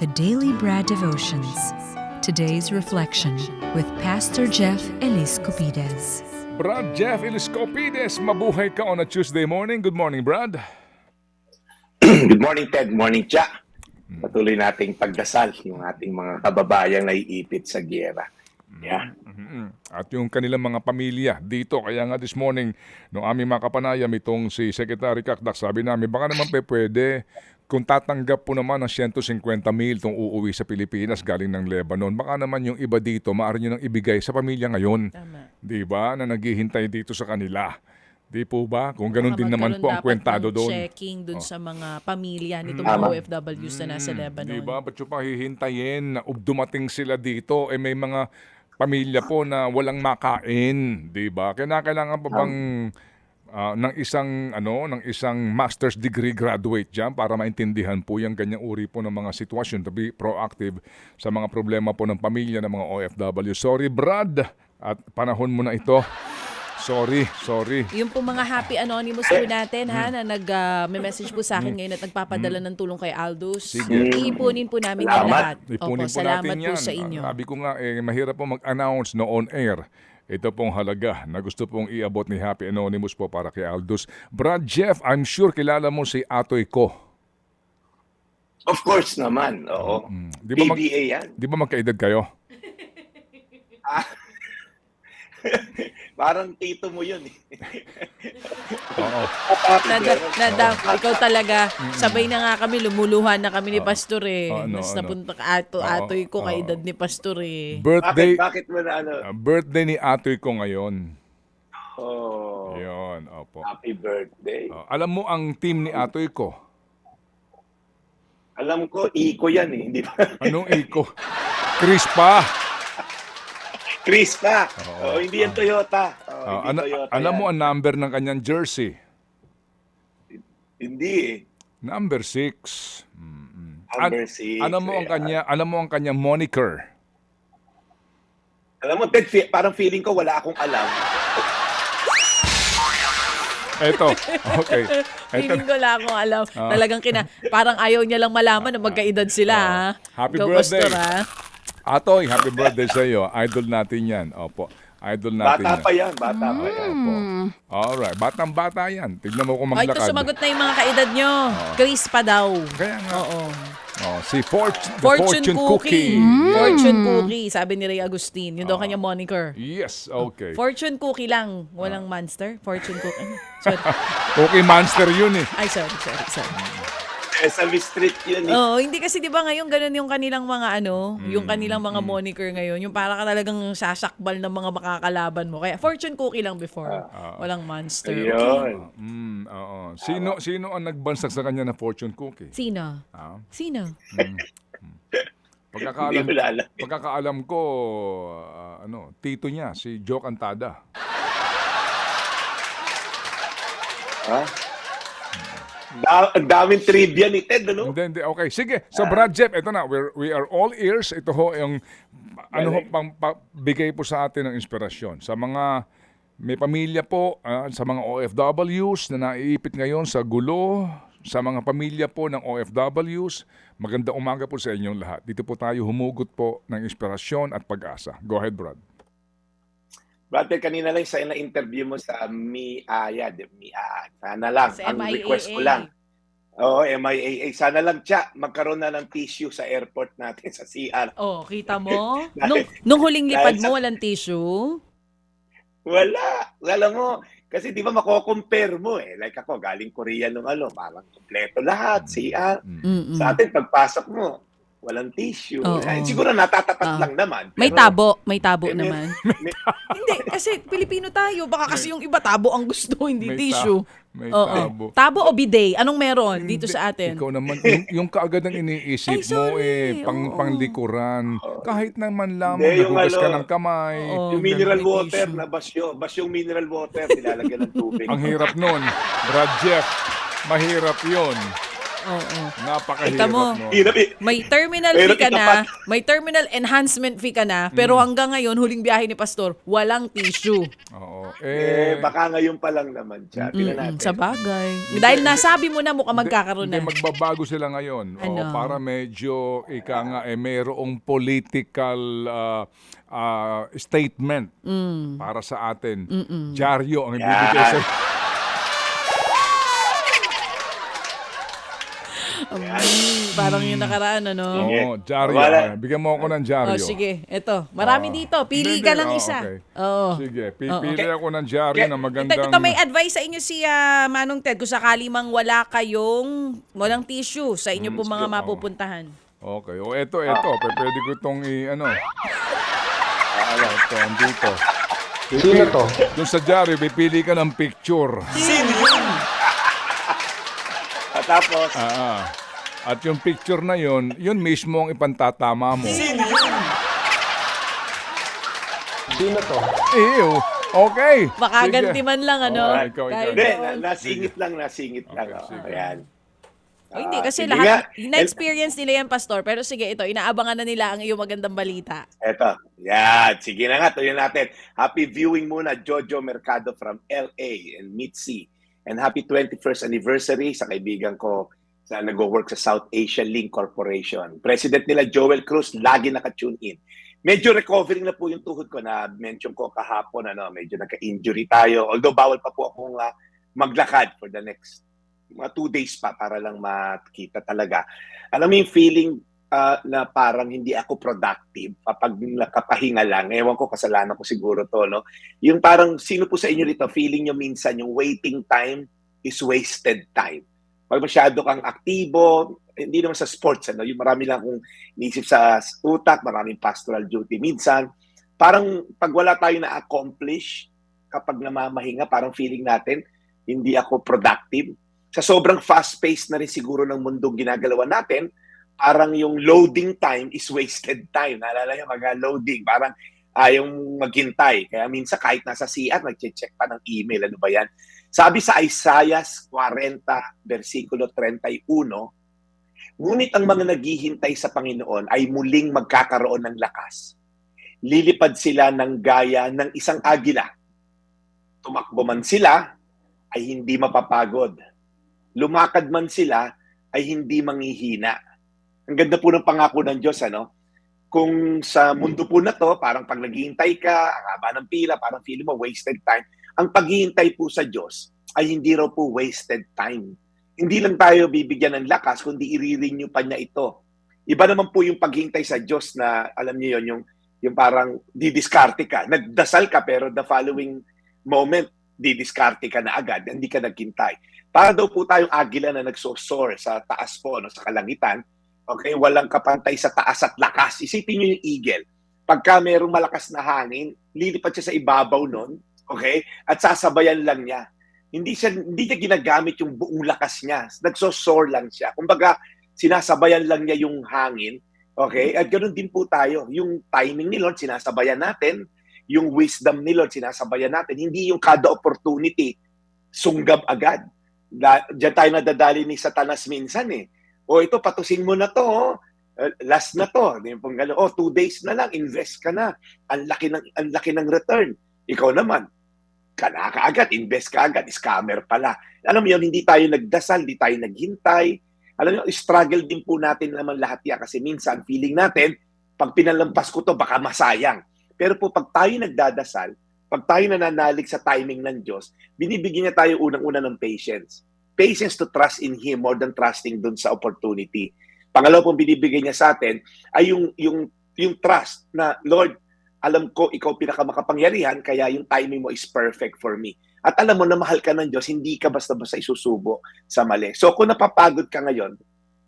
The Daily Bread Devotions. Today's reflection with Pastor Jeff Elis Copides. Brad Jeff Iliscopides, mabuhay ka on a Tuesday morning. Good morning, Brad. Good morning, Ted. Morning, Cha. Patuloy nating pagdasal yung ating mga kababayang naiipit sa giyera. Yeah. Mhm. At yung kanilang mga pamilya dito. Kaya nga this morning, nung aming mga kapanayam, itong si Secretary Kakdak, sabi namin, baka naman pe pwede kung tatanggap po naman ng 150 mil itong uuwi sa Pilipinas galing ng Lebanon, baka naman yung iba dito, maaari nyo nang ibigay sa pamilya ngayon. Tama. Di ba? Na naghihintay dito sa kanila. Di po ba? Kung ganun Baka din naman po ang kwentado doon. checking dun sa mga pamilya nitong Tama. mga OFWs na nasa Lebanon. Di ba? Ba't yung pahihintayin na dumating sila dito? Eh may mga pamilya po na walang makain, di ba? Kaya kailangan pa bang ah, ng isang ano, ng isang master's degree graduate diyan para maintindihan po yung ganyang uri po ng mga sitwasyon to be proactive sa mga problema po ng pamilya ng mga OFW. Sorry, Brad. At panahon mo na ito. Sorry, sorry. Yung po mga happy anonymous po natin Mm. ha na nag ah, may message po sa akin ngayon at nagpapadala ng tulong kay Aldous. Sige. Iipunin po namin yan Salamat. lahat. Ipunin Opo, po salamat natin yan. po sa inyo. Sabi ko nga, eh, mahirap po mag-announce no on air. Ito pong halaga na gusto pong iabot ni Happy Anonymous po para kay Aldous. Brad Jeff, I'm sure kilala mo si Atoy Ko. Of course naman. Oo. Mm. Di ba, mag, PBA yan. di ba magkaedad kayo? Parang tito mo yun. eh. Oo. Nada, nada, ikaw talaga. Sabay na nga kami, lumuluhan na kami ni Pastor eh. Oo, ano, Mas ano. napunta ka ato, Oo, atoy ko kay oo. edad ni Pastor eh. Birthday, bakit, bakit mo na ano? ah, birthday ni Atoy Ko ngayon. Oh, Yun, opo. happy birthday. Oh, alam mo ang team ni Atoy Ko? Alam ko, Iko yan eh. Hindi ba? Anong Iko? Chris pa. Chris pa. Oo. Oh, hindi yan Toyota. Oh, Ah, hindi ana- Toyota alam yan. mo ang number ng kanyang jersey? Hindi eh. Number 6. Number six, Alam mo ang eh. kanya, alam mo ang kanyang moniker. Alam mo, Ted, fe- parang feeling ko wala akong alam. Eto. Okay. Eto. Feeling ko lang kung alam. Talagang kina, parang ayaw niya lang malaman na magkaedad sila ha. Happy Ikaw, birthday. Pastor, ha? Atoy, happy birthday sa iyo. Idol natin 'yan. Opo. Idol natin Bata yan. pa yan, bata pa yan. Opo. Alright, batang bata 'yan. Tignan mo kung Ay, ito maglakad. sumagot na yung mga kaedad nyo. Chris pa daw. Kaya nga. Oo. Oh, si Fortune, the Fortune, Fortune, cookie. Cookie. Fortune cookie, sabi ni Ray Agustin. Yun daw kanya moniker. Yes, okay. Fortune cookie lang. Walang monster. Fortune cookie. Sorry. Cookie Monster 'yun eh. Ay, sorry, sorry, sorry. Sesame Street yun eh. Oo, hindi kasi 'di ba ngayon ganun yung kanilang mga ano, yung kanilang mga moniker ngayon, yung para ka talagang sasakbal ng mga makakalaban mo. Kaya fortune cookie lang before. Walang monster. Ayun. Mm, oo. Sino sino ang nagbansag sa kanya na Fortune Cookie? Sino? Ah. Sino? Hindi Pagkakaalam, ko na alam. pagkakaalam ko, ah, ano, tito niya, si Joe Cantada. Ha? Da- ang daming trivia ni Ted, ano? Hindi, hindi. Okay, sige. So, Brad Jeff, ito na. We're, we are all ears. Ito ho yung, ano ho, pang, pa- bigay po sa atin ng inspirasyon. Sa mga may pamilya po, ah, sa mga OFWs na naiipit ngayon sa gulo, sa mga pamilya po ng OFWs, maganda umaga po sa inyong lahat. Dito po tayo humugot po ng inspirasyon at pag-asa. Go ahead, Brad. Brother, kanina lang sa na-interview mo sa MIAA. MIAA. Sana lang. Sa ang MIAA. request ko lang. Oo, MIAA. Sana lang, Cha, magkaroon na ng tissue sa airport natin sa CR. Oh, kita mo? Nung, nung huling lipad mo, walang tissue? Wala. Alam mo, kasi di ba mako-compare mo eh. Like ako, galing Korea nung ano, parang kompleto lahat, CR. Mm-mm. Sa atin, pagpasok mo, walang tissue. Oo. Eh, siguro natatapat Ah. lang naman. May pero- tabo, may tabo Eh, may- naman. may- hindi, kasi Pilipino tayo. Baka kasi yung iba tabo ang gusto, hindi May ta- tissue. may Oo. tabo. Tabo o bidet? Anong meron dito Hindi. sa atin? Ikaw naman, yung, yung kaagad ang iniisip Ay, mo sorry. eh, pang, Oo. panglikuran. Kahit naman lamang Hindi, yung nagugas ka ano, ng kamay. Oo. yung mineral may water tissue. na basyo, basyong mineral water, nilalagyan ng tubig. Ang hirap nun. Brad Jeff, mahirap yun. Oo. Napakahirap Kita mo. Hirap eh. May terminal fee ka na, may terminal enhancement fee ka na, pero Mm. hanggang ngayon, huling biyahe ni Pastor, walang tissue. Oo. Eh, Eh, baka ngayon pa lang naman siya. Mm-mm, natin. sa bagay. Dahil nasabi mo na mukhang magkakaroon Hindi, na. magbabago sila ngayon. O, Ano? para medyo, ika nga, eh, mayroong political ah, ah, statement Mm. para sa atin. Dyaryo ang ibibigay Yan. sa... parang yung nakaraan, ano? Sige. Oo, dyaryo. Wala. Bigyan mo ako ng dyaryo. Oh, sige. Eto. Marami Ah. dito. Pili Hindi, ka lang Ah, isa. okay. Oo. Sige, pipili Okay. ako ng Okay. na Ito, magandang... ito, may advice sa inyo si ah, Manong Ted kung sakali mang wala kayong walang tissue sa inyo po mga oo. mapupuntahan. Okay. O, eto, eto. Ah. P- Pwede ko itong i... Ano? Ano? Ito, andito. Sino to? Doon sa dyaryo, pipili ka ng picture. At tapos, Ah, ah. At yung picture na yon, yun mismo ang ipantatama mo. Sino to? Ew. Okay. Makaganti Sige. man lang, ano? Oh, ikaw, Kahit- ikaw. hindi, na, nasingit lang, nasingit lang. Okay, oh. sige. Ayan. Oh, hindi, Ah, kasi sige lahat, nga. na-experience nila yan, Pastor. Pero sige, ito, inaabangan na nila ang iyong magandang balita. Eto. Yan. Sige na nga. Tuloy natin. Happy viewing muna, Jojo Mercado from LA and Mitzi. And happy 21st anniversary sa kaibigan ko sa nag-work sa South Asia Link Corporation. President nila Joel Cruz, lagi naka-tune in. Medyo recovering na po yung tuhod ko na mention ko kahapon, ano, medyo nagka-injury tayo. Although bawal pa po akong ah, maglakad for the next mga two days pa para lang makita talaga. Alam mo yung feeling ah, na parang hindi ako productive kapag nakapahinga lang. Ewan ko, kasalanan ko siguro to, no? Yung parang, sino po sa inyo rito, feeling nyo minsan yung waiting time is wasted time. Pag masyado kang aktibo, hindi naman sa sports, ano? Yung marami lang akong nisip sa utak, maraming pastoral duty. Minsan, parang pag wala tayo na-accomplish, kapag namamahinga, parang feeling natin, hindi ako productive. Sa sobrang fast-paced na rin siguro ng mundong ginagalawan natin, parang yung loading time is wasted time. Naalala niyo, mga loading, parang ayaw maghintay. Kaya minsan kahit nasa CR, nag-check pa ng email. Ano ba yan? Sabi sa Isaiah 40, versikulo 31, Ngunit ang mga naghihintay sa Panginoon ay muling magkakaroon ng lakas. Lilipad sila ng gaya ng isang agila. Tumakbo man sila, ay hindi mapapagod. Lumakad man sila, ay hindi manghihina. Ang ganda po ng pangako ng Diyos, ano? Kung sa mundo po na to, parang pag naghihintay ka, ang haba ng pila, parang feeling mo wasted time. Ang paghihintay po sa Diyos ay hindi raw po wasted time. Hindi lang tayo bibigyan ng lakas, kundi i-renew pa niya ito. Iba naman po yung paghihintay sa Diyos na, alam niyo yon yung, yung parang didiskarte ka. Nagdasal ka, pero the following moment, didiskarte ka na agad, hindi ka naghintay. Para daw po tayong agila na nagsosoar sa taas po, no, sa kalangitan, okay, walang kapantay sa taas at lakas. Isipin niyo yung eagle. Pagka mayroong malakas na hangin, lilipat siya sa ibabaw nun, okay, at sasabayan lang niya. Hindi siya hindi niya ginagamit yung buong lakas niya. Nagsosoar lang siya. Kumbaga, sinasabayan lang niya yung hangin, okay? At ganoon din po tayo. Yung timing ni Lord, sinasabayan natin. Yung wisdom ni Lord, sinasabayan natin. Hindi yung kada opportunity, sunggab agad. Diyan tayo nadadali ni Satanas minsan eh. O ito, patusin mo na to. Oh. Last na to. Di pong gano'n. Oh, two days na lang, invest ka na. Ang laki ng, ang laki ng return. Ikaw naman, ka na kaagad, invest ka agad, scammer pala. Alam mo yun, hindi tayo nagdasal, hindi tayo naghintay. Alam mo, struggle din po natin naman lahat yan kasi minsan feeling natin, pag pinalampas ko to, baka masayang. Pero po pag tayo nagdadasal, pag tayo nananalig sa timing ng Diyos, binibigyan niya tayo unang-una ng patience. Patience to trust in Him more than trusting dun sa opportunity. Pangalawa pong binibigay niya sa atin ay yung, yung, yung trust na, Lord, alam ko ikaw pinakamakapangyarihan, kaya yung timing mo is perfect for me. At alam mo na mahal ka ng Diyos, hindi ka basta-basta isusubo sa mali. So kung napapagod ka ngayon,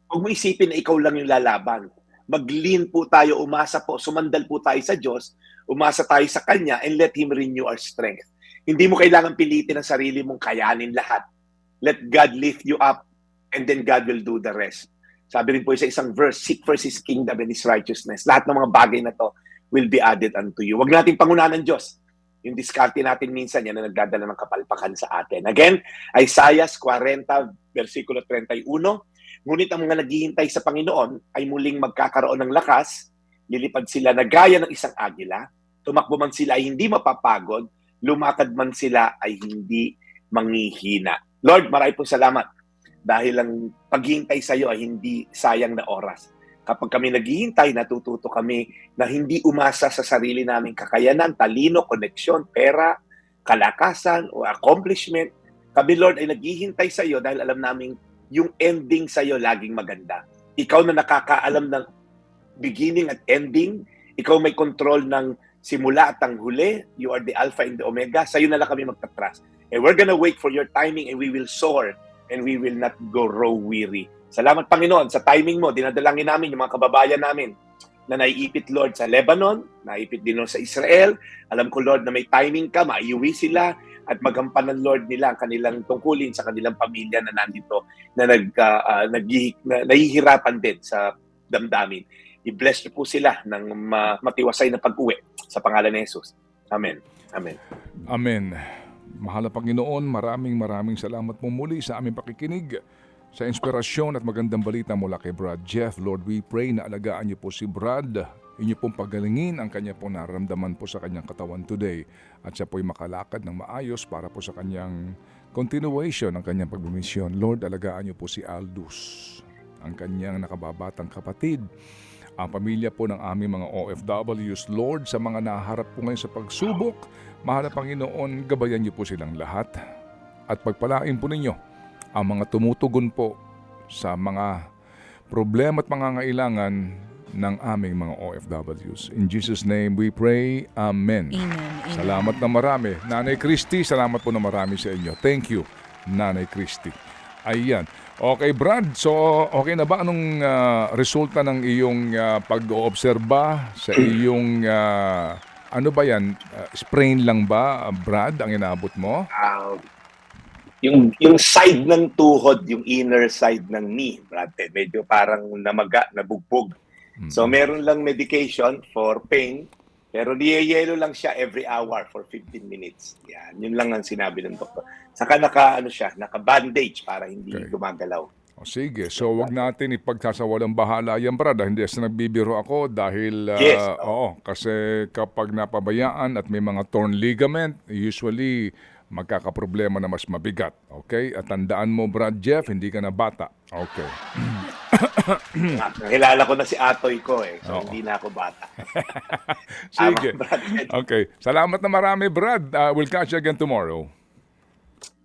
huwag mo isipin na ikaw lang yung lalaban. Mag-lean po tayo, umasa po, sumandal po tayo sa Diyos, umasa tayo sa Kanya, and let Him renew our strength. Hindi mo kailangan pilitin ang sarili mong kayanin lahat. Let God lift you up, and then God will do the rest. Sabi rin po sa isang verse, seek first His kingdom and His righteousness. Lahat ng mga bagay na to will be added unto you. Huwag nating pangunahan ng Diyos. Yung diskarte natin minsan, yan na nagdadala ng kapalpakan sa atin. Again, Isaiah 40, versikulo 31, Ngunit ang mga naghihintay sa Panginoon ay muling magkakaroon ng lakas, lilipad sila na gaya ng isang agila, tumakbo man sila ay hindi mapapagod, lumakad man sila ay hindi manghihina. Lord, marami pong salamat dahil ang paghihintay sa iyo ay hindi sayang na oras. Kapag kami naghihintay, natututo kami na hindi umasa sa sarili naming kakayanan, talino, koneksyon, pera, kalakasan o accomplishment. Kami, Lord, ay naghihintay sa iyo dahil alam namin yung ending sa iyo laging maganda. Ikaw na nakakaalam ng beginning at ending, ikaw may control ng simula at ang huli, you are the alpha and the omega, sa iyo na lang kami magtatrust. And we're gonna wait for your timing and we will soar and we will not grow weary. Salamat Panginoon sa timing mo. Dinadalangin namin yung mga kababayan namin na naiipit Lord sa Lebanon, naiipit din Lord sa Israel. Alam ko Lord na may timing ka, maiuwi sila at magampanan Lord nila ang kanilang tungkulin sa kanilang pamilya na nandito na nag uh, uh, naghi- na, nahihirapan din sa damdamin. I-bless niyo po sila ng ma- matiwasay na pag-uwi sa pangalan ni Jesus. Amen. Amen. Amen. Mahal na Panginoon, maraming maraming salamat po muli sa aming pakikinig sa inspirasyon at magandang balita mula kay Brad Jeff. Lord, we pray na alagaan niyo po si Brad. Inyo pong pagalingin ang kanya po nararamdaman po sa kanyang katawan today at siya po'y makalakad ng maayos para po sa kanyang continuation ng kanyang pagmimisyon. Lord, alagaan niyo po si Aldous, ang kanyang nakababatang kapatid ang pamilya po ng aming mga OFWs. Lord, sa mga naharap po ngayon sa pagsubok, mahal na Panginoon, gabayan niyo po silang lahat at pagpalain po ninyo ang mga tumutugon po sa mga problema at pangangailangan ng aming mga OFWs. In Jesus' name we pray. Amen. Amen. Amen. Salamat na marami. Nanay Christy, salamat po na marami sa inyo. Thank you, Nanay Christy. Ayan. Okay, Brad. So, okay na ba? Anong ah, resulta ng iyong ah, pag-oobserba sa iyong... ah, ano ba yan? Ah, sprain lang ba, Brad, ang inabot mo? Ah, yung yung side ng tuhod, yung inner side ng knee, Brad Ted, medyo parang namaga, nabugbog. So meron lang medication for pain, pero niyayelo lang siya every hour for 15 minutes. Yan, yun lang ang sinabi ng doktor. Saka naka ano siya, naka-bandage para hindi Okay. gumagalaw. O sige, so wag natin ipagsasawalang bahala yan, Brad. ah. Hindi sa nagbibiro ako dahil... ah, Yes. Oo, kasi kapag napabayaan at may mga torn ligament, usually magkakaproblema na mas mabigat. Okay? At tandaan mo, Brad Jeff, hindi ka na bata. Okay. Nakilala ko na si Atoy ko eh, so Oo. hindi na ako bata. Sige. Tama, Brad Ted. Okay. Salamat na marami, Brad. Ah, we'll catch you again tomorrow.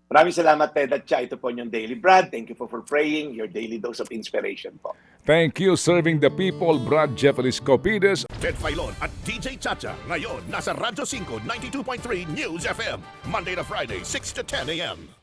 Maraming salamat, Ted at Cha. Ito po yung Daily Brad. Thank you po for praying. Your daily dose of inspiration po. Thank you, serving the people, Brad Jeff Eliscopides. Ted Filon at DJ Chacha. Ngayon, nasa Radyo 5, 92.3 News FM. Monday to Friday, 6 to 10 a.m.